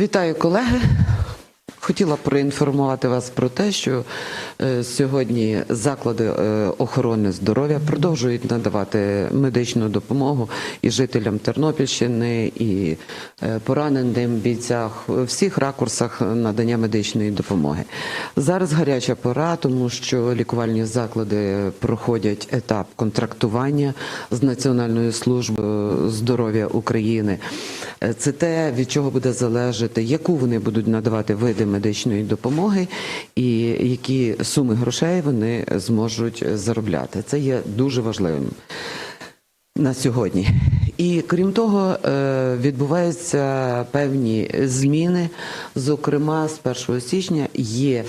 Вітаю, колеги. Хотіла проінформувати вас про те, що е, сьогодні заклади е, охорони здоров'я продовжують надавати медичну допомогу і жителям Тернопільщини, і е, пораненим бійцях у всіх ракурсах надання медичної допомоги. Зараз гаряча пора, тому що лікувальні заклади проходять етап контрактування з Національною службою здоров'я України. Це те, від чого буде залежати, яку вони будуть надавати види допомоги і які суми грошей вони зможуть заробляти. Це є дуже важливим на сьогодні. І крім того, е, відбуваються певні зміни. Зокрема, з 1 січня є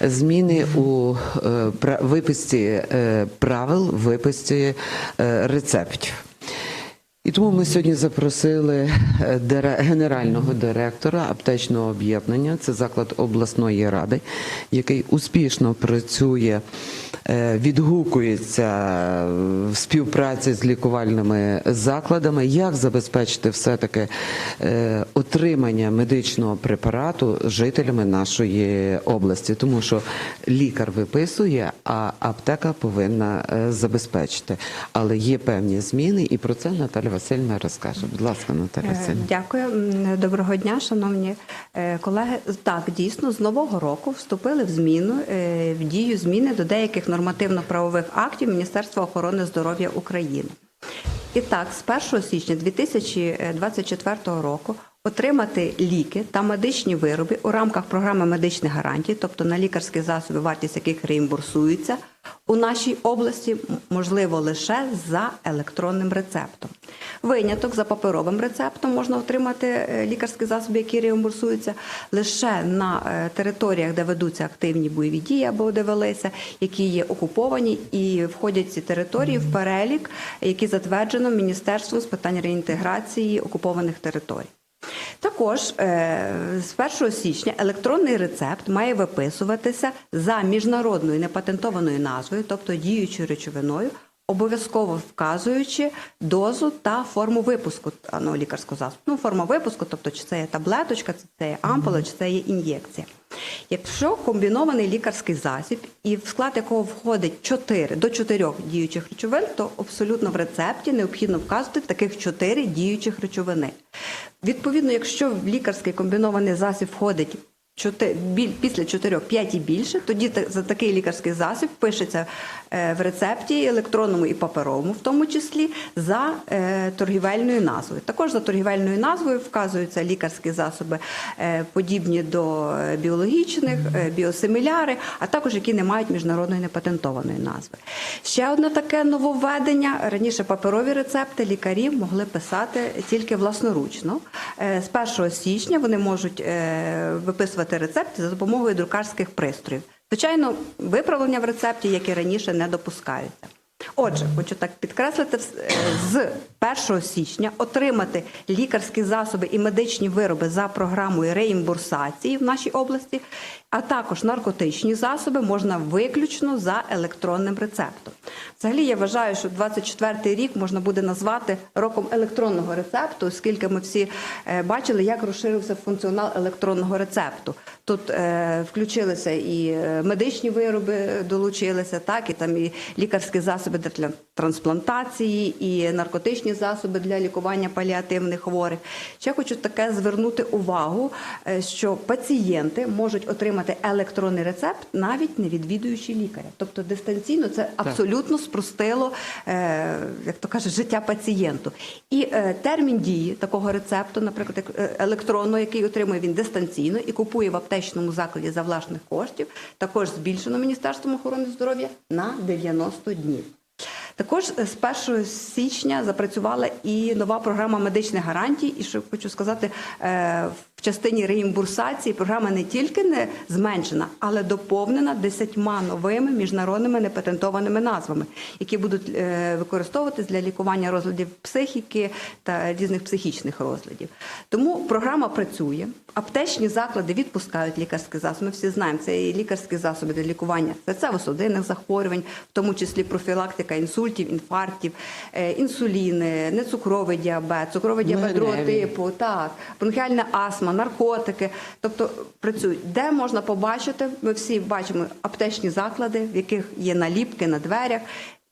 зміни у е, виписці е, правил, виписці рецептів. І тому ми сьогодні запросили е, генерального директора аптечного об'єднання. Це заклад обласної ради, який успішно працює, е, відгукується в співпраці з лікувальними закладами. Як забезпечити все-таки е, отримання медичного препарату жителями нашої області, тому що лікар виписує, а аптека повинна е, забезпечити. Але є певні зміни, і про це Наталя Васильівна розкаже. Будь ласка, Наталя Е, Васильівна. Дякую. Доброго дня, шановні е, колеги. Так, дійсно, з нового року вступили в зміну е, в дію зміни до деяких нормативно-правових актів Міністерства охорони здоров'я України. І так, з 1 січня 2024 року отримати ліки та медичні вироби у рамках програми медичних гарантій, тобто на лікарські засоби, вартість яких реімбурсується, у нашій області можливо лише за електронним рецептом. Виняток за паперовим рецептом можна отримати е, лікарські засоби, які реімбурсуються лише на е, територіях, де ведуться активні бойові дії або де велися, які є окуповані, і входять ці території в перелік, який затверджено Міністерством з питань реінтеграції окупованих територій. Також е, з 1 січня електронний рецепт має виписуватися за міжнародною непатентованою назвою, тобто діючою речовиною, обов'язково вказуючи дозу та форму випуску даного лікарського засобу. Ну, форма випуску, тобто чи це є таблеточка, чи це є ампула, чи це є ін'єкція. Якщо комбінований лікарський засіб, і в склад якого входить 4 до 4 діючих речовин, то абсолютно в рецепті необхідно вказувати таких 4 діючих речовини. Відповідно, якщо в лікарський комбінований засіб входить після 4-5 і більше, тоді за такий лікарський засіб пишеться е, в рецепті електронному і паперовому, в тому числі за е, торгівельною назвою. Також за торгівельною назвою вказуються лікарські засоби, е, подібні до біологічних, біосиміляри, а також які не мають міжнародної непатентованої назви. Ще одне таке нововведення: раніше паперові рецепти лікарів могли писати тільки власноручно. З 1 січня вони можуть е, виписувати рецепти за допомогою друкарських пристроїв. Звичайно, виправлення в рецепті, як і раніше, не допускаються. Отже, хочу так підкреслити, е, з 1 січня отримати лікарські засоби і медичні вироби за програмою реімбурсації в нашій області, а також наркотичні засоби можна виключно за електронним рецептом. Взагалі, я вважаю, що 24 рік можна буде назвати роком електронного рецепту, оскільки ми всі е, бачили, як розширився функціонал електронного рецепту. Тут е, включилися і е, медичні вироби долучилися, так і там і лікарські засоби для трансплантації, і наркотичні засоби для лікування паліативних хворих. Ще хочу таке звернути увагу, е, що пацієнти можуть отримати електронний рецепт, навіть не відвідуючи лікаря. Тобто дистанційно це абсолютно спростило, е, як то каже, життя пацієнту. І е, термін дії такого рецепту, наприклад, е, електронного, який отримує він дистанційно і купує в аптечному закладі за власних коштів, також збільшено Міністерством охорони здоров'я на 90 днів. Також з 1 січня запрацювала і нова програма медичних гарантій. І що хочу сказати, е, в частині реімбурсації програма не тільки не зменшена, але доповнена десятьма новими міжнародними непатентованими назвами, які будуть е, використовуватись для лікування розладів психіки та різних психічних розладів. Тому програма працює. Аптечні заклади відпускають лікарські засоби. Ми всі знаємо, це і лікарські засоби для лікування серцево-судинних захворювань, в тому числі профілактика інсультів, інфарктів, е, інсуліни, нецукровий діабет, цукровий діабет другого типу, так, бронхіальна астма, наркотики. Тобто працюють. Де можна побачити? Ми всі бачимо аптечні заклади, в яких є наліпки на дверях.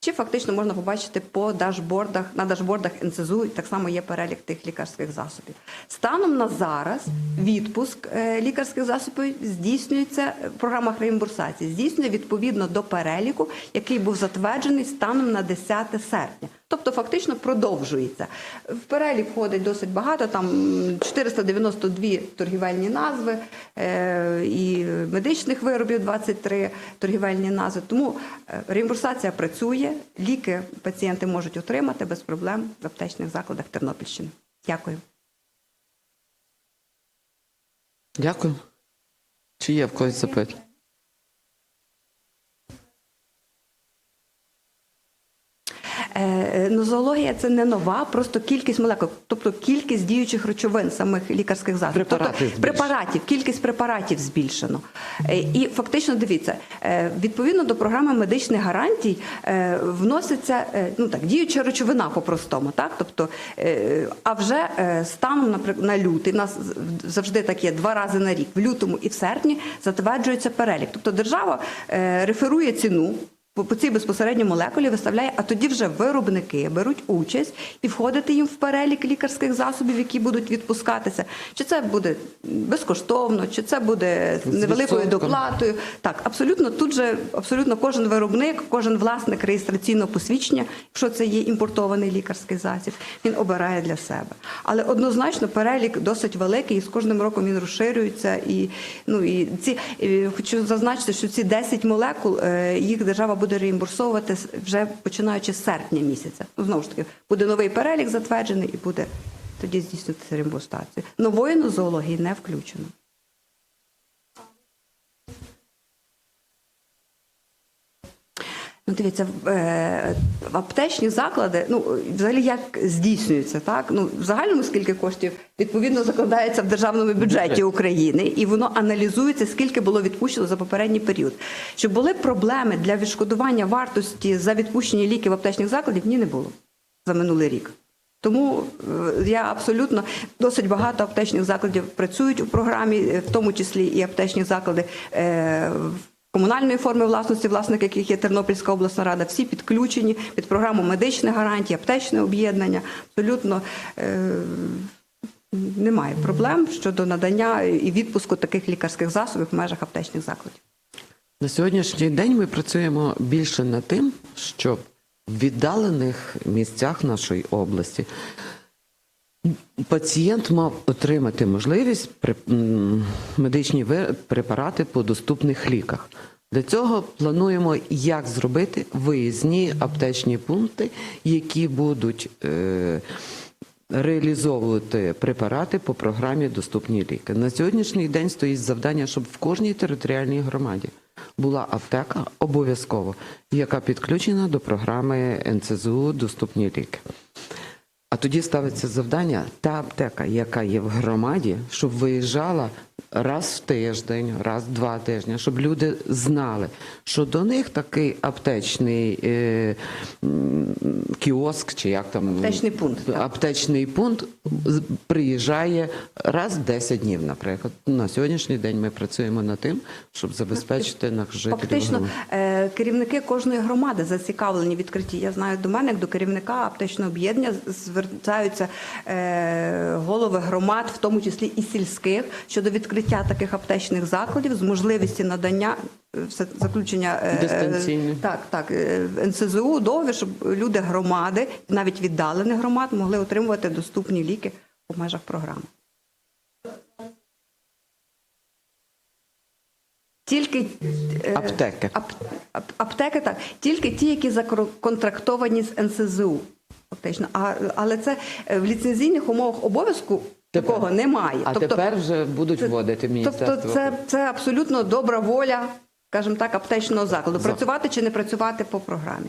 Чи фактично можна побачити по дашбордах на дашбордах НСЗУ, так само є перелік тих лікарських засобів. Станом на зараз відпуск е, лікарських засобів здійснюється е, в програмах реімбурсації, здійснює відповідно до переліку, який був затверджений станом на 10 серпня. Тобто фактично продовжується. В перелік входить досить багато, там 492 торгівельні назви е, і медичних виробів 23 торгівельні назви. Тому е, реімбурсація працює, ліки пацієнти можуть отримати без проблем в аптечних закладах Тернопільщини. Дякую. Дякую. Чи є в когось запитання? Е, Нозологія це не нова, просто кількість молекул, тобто кількість діючих речовин самих лікарських засобів. Препаратів тобто, препаратів, кількість препаратів збільшено. Е, І фактично дивіться, е, відповідно до програми медичних гарантій е, вноситься е, ну так діюча речовина по-простому, так тобто, е, а вже е, станом наприклад, на лютий, нас завжди так є два рази на рік, в лютому і в серпні затверджується перелік. Тобто держава е, реферує ціну по, цій безпосередньо молекулі виставляє, а тоді вже виробники беруть участь і входити їм в перелік лікарських засобів, які будуть відпускатися. Чи це буде безкоштовно, чи це буде З невеликою доплатою. Так, абсолютно тут же абсолютно кожен виробник, кожен власник реєстраційного посвідчення, якщо це є імпортований лікарський засіб, він обирає для себе. Але однозначно перелік досить великий, і з кожним роком він розширюється. І ну і ці е, хочу зазначити, що ці 10 молекул е, їх держава буде реімбурсовувати вже починаючи з серпня місяця. Ну знову ж таки, буде новий перелік затверджений і буде тоді здійснюватися реімбурсацію. Нової нозології не включено. Ну, дивіться, в, е, аптечні заклади, ну взагалі як здійснюється, так? Ну, в загальному скільки коштів відповідно закладається в державному бюджеті України, і воно аналізується, скільки було відпущено за попередній період. Щоб були проблеми для відшкодування вартості за відпущені ліки в аптечних закладів, ні, не було за минулий рік. Тому е, я абсолютно досить багато аптечних закладів працюють у програмі, в тому числі і аптечні заклади е, в комунальної форми власності, власник яких є Тернопільська обласна рада, всі підключені під програму медичних гарантій, аптечне об'єднання. Абсолютно е, немає проблем щодо надання і відпуску таких лікарських засобів в межах аптечних закладів. На сьогоднішній день ми працюємо більше над тим, щоб в віддалених місцях нашої області пацієнт мав отримати можливість медичні препарати по доступних ліках. Для цього плануємо, як зробити виїзні аптечні пункти, які будуть е, реалізовувати препарати по програмі Доступні ліки. На сьогоднішній день стоїть завдання, щоб в кожній територіальній громаді була аптека обов'язково, яка підключена до програми НЦЗУ Доступні ліки. А тоді ставиться завдання та аптека, яка є в громаді, щоб виїжджала раз в тиждень, раз в два тижні, щоб люди знали, що до них такий аптечний е, кіоск, чи як там Аптечний пункт, аптечний пункт приїжджає раз в 10 днів, наприклад. На сьогоднішній день ми працюємо над тим, щоб забезпечити наших жителів. Фактично, е, керівники кожної громади зацікавлені відкритті. Я знаю, до мене, як до керівника аптечного об'єднання, звертаються е, голови громад, в тому числі і сільських, щодо відкриття таких аптечних закладів з можливості надання е, заключення е, Дистанційно. так, так, е, НСЗУ договір, щоб люди громади, навіть віддалених громад, могли отримувати доступні ліки у межах програми. Тільки е, Аптеки. Ап, ап, аптеки так, тільки ті, які законтрактовані з НСЗУ. Фактично. А, але це е, в ліцензійних умовах обов'язку Тепер. такого немає. А тепер вже будуть вводити міністерство. Тобто це, це абсолютно добра воля, скажімо так, аптечного закладу. За. Працювати чи не працювати по програмі.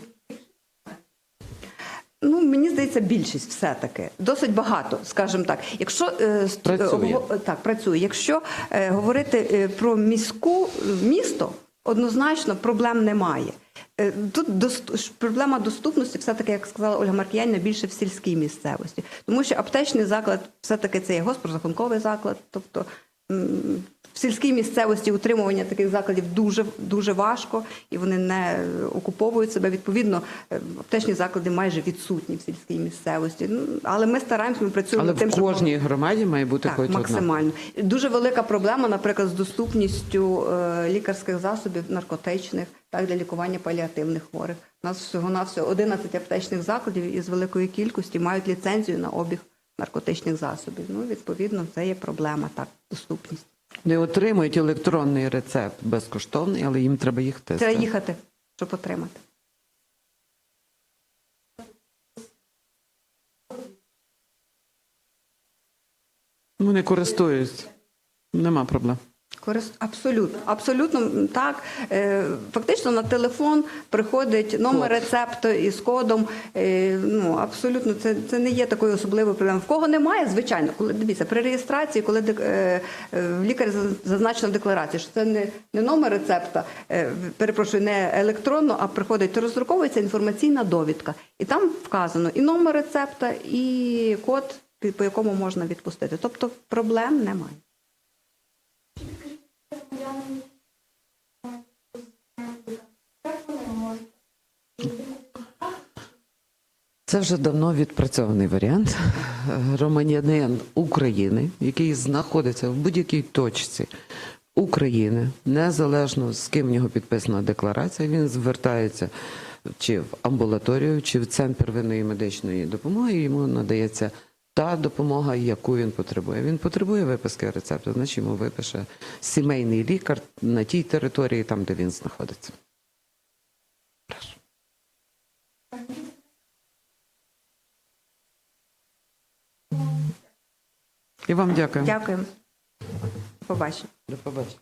Ну, мені здається, більшість все-таки досить багато, скажімо так. Якщо е, Працює. е, так працює, якщо е, говорити про міську місто, однозначно проблем немає. Е, Тут дост- проблема доступності, все-таки, як сказала Ольга Маркіянівна, більше в сільській місцевості. Тому що аптечний заклад все-таки це є госпрозахунковий заклад. Тобто в сільській місцевості утримування таких закладів дуже, дуже важко, і вони не окуповують себе. Відповідно, е, аптечні заклади майже відсутні в сільській місцевості. Ну, Але ми стараємося, ми працюємо Але тим, в щоб громаді має бути так, хоч одна. максимально. Дуже велика проблема, наприклад, з доступністю е, лікарських засобів наркотичних так, для лікування паліативних хворих. У нас всього на всього 11 аптечних закладів із великої кількості мають ліцензію на обіг наркотичних засобів. Ну, відповідно, це є проблема, так, доступність. Не отримують електронний рецепт безкоштовний, але їм треба їхати. Треба їхати, щоб отримати. Вони користуються. Нема проблем. Абсолютно, абсолютно так. Е, Фактично на телефон приходить номер рецепту із кодом. Е, Ну абсолютно, це, це не є такою особливою проблемою. В кого немає, звичайно, коли дивіться, при реєстрації, коли е, в лікаря зазначено в декларації, що це не, не номер рецепта, перепрошую, не електронно, а приходить, то роздруковується інформаційна довідка. І там вказано і номер рецепта, і код, по якому можна відпустити. Тобто проблем немає. Це вже давно відпрацьований варіант. Громадянин України, який знаходиться в будь-якій точці України, незалежно з ким в нього підписана декларація, він звертається чи в амбулаторію, чи в центр первинної медичної допомоги. Йому надається та допомога, яку він потребує. Він потребує виписки рецепту, значить йому випише сімейний лікар на тій території, там де він знаходиться. І вам дякую. Дякуємо. Побачимо. До побачення.